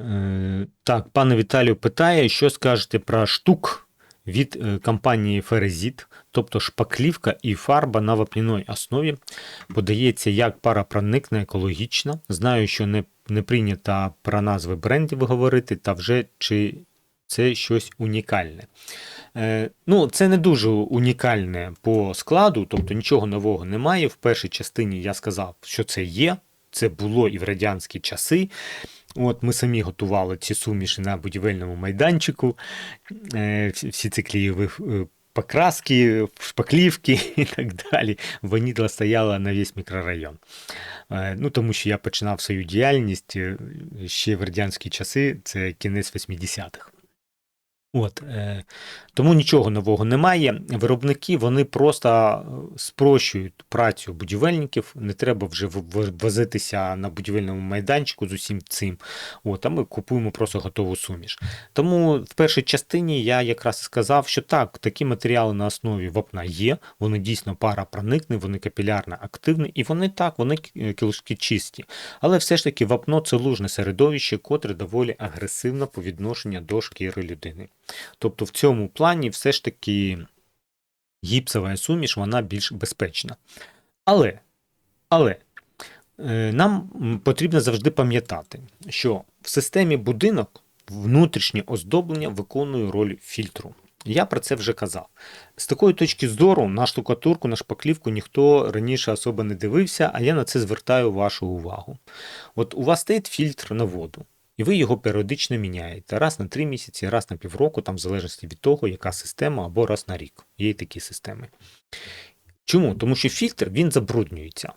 Е, Так, пане Віталію питає, що скажете про штук від е, компанії Ферезіт, тобто шпаклівка і фарба на вапняній основі. Подається як парапроникна, екологічна. Знаю, що не, не прийнято про назви брендів говорити, та вже чи це щось унікальне. Е, ну, це не дуже унікальне по складу, тобто нічого нового немає. В першій частині я сказав, що це є. Це було і в радянські часи. От Ми самі готували ці суміші на будівельному майданчику, е, всі ці клеєві е, покраски, шпаклівки і так далі. Ванідла стояла на весь мікрорайон. Е, Ну, Тому що я починав свою діяльність ще в радянські часи, це кінець 80-х. От, е, тому нічого нового немає. Виробники вони просто е, спрощують працю будівельників. Не треба вже возитися на будівельному майданчику з усім цим. От, а ми купуємо просто готову суміш. Тому в першій частині я якраз сказав, що так, такі матеріали на основі вапна є. Вони дійсно парапроникні, вони капілярно активні, і вони так, вони е, кілочки чисті. Але все ж таки вапно це лужне середовище, котре доволі агресивно по відношенню до шкіри людини. Тобто в цьому плані все ж таки гіпсова суміш вона більш безпечна. Але, але е, нам потрібно завжди пам'ятати, що в системі будинок внутрішнє оздоблення виконує роль фільтру. Я про це вже казав. З такої точки зору на штукатурку, на шпаклівку ніхто раніше особо не дивився, а я на це звертаю вашу увагу. От у вас стоїть фільтр на воду, і ви його періодично міняєте раз на 3 місяці, раз на півроку, там в залежності від того, яка система, або раз на рік. Є і такі системи. Чому? Тому що фільтр він забруднюється.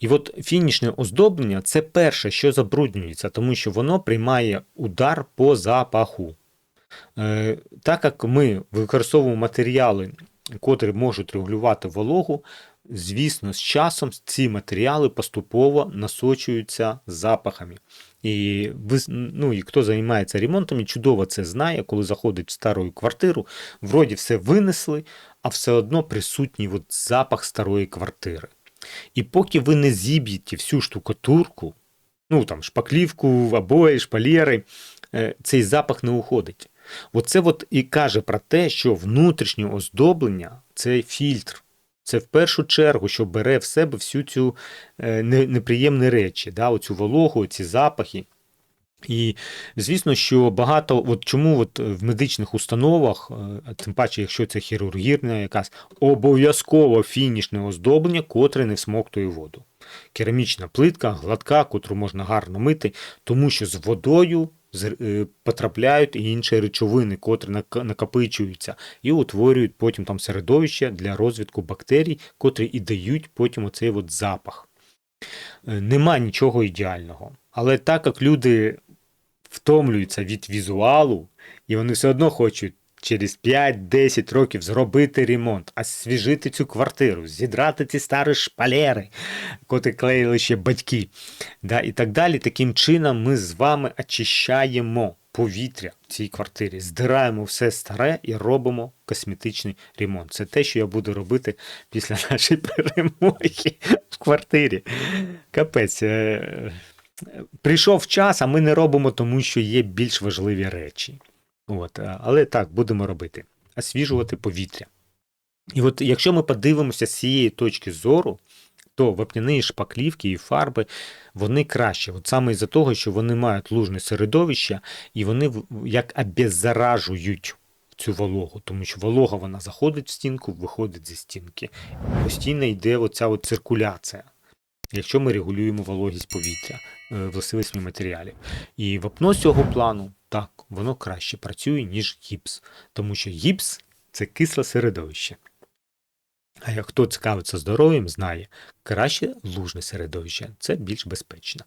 І от фінішне оздоблення це перше, що забруднюється, тому що воно приймає удар по запаху. Е, так як ми використовуємо матеріали, котрі можуть регулювати вологу, звісно, з часом ці матеріали поступово насочуються запахами. І ви, ну, і хто займається ремонтом, і чудово це знає, коли заходить в стару квартиру, вроді все винесли, а все одно присутній от запах старої квартири. І поки ви не зіб'єте всю штукатурку, ну там шпаклівку, обої, шпалєри, е, цей запах не уходить. Оце от і каже про те, що внутрішнє оздоблення це фільтр. Це в першу чергу, що бере в себе всю цю е, неприємні речі, да, оцю вологу, ці запахи. І звісно, що багато, от чому от в медичних установах, е, тим паче, якщо це хірургірна якась, обов'язково фінішне оздоблення, котре не всмоктує воду. Керамічна плитка, гладка, котру можна гарно мити, тому що з водою потрапляють і інші речовини, котрі накопичуються, і утворюють потім там середовище для розвитку бактерій, котрі і дають потім оцей от запах. Е, Нема нічого ідеального. Але так як люди втомлюються від візуалу, і вони все одно хочуть через 5-10 років зробити ремонт, освіжити цю квартиру, зідрати ці старі шпалери, котрі клеїли ще батьки. Да, і так далі. Таким чином ми з вами очищаємо повітря в цій квартирі, здираємо все старе і робимо косметичний ремонт. Це те, що я буду робити після нашої перемоги в квартирі. Капець. е, Прийшов час, а ми не робимо, тому що є більш важливі речі. От, але так, будемо робити. Освіжувати повітря. І от якщо ми подивимося з цієї точки зору, то вапняні шпаклівки і фарби вони краще. От саме із-за того, що вони мають лужне середовище, і вони як обеззаражують цю вологу, тому що волога вона заходить в стінку, виходить зі стінки. Постійно йде оця от циркуляція, якщо ми регулюємо вологість повітря, е, матеріалів. І вапно цього плану, так, воно краще працює, ніж гіпс, тому що гіпс це кисле середовище. А як хто цікавиться здоров'ям, знає, краще лужне середовище це більш безпечно.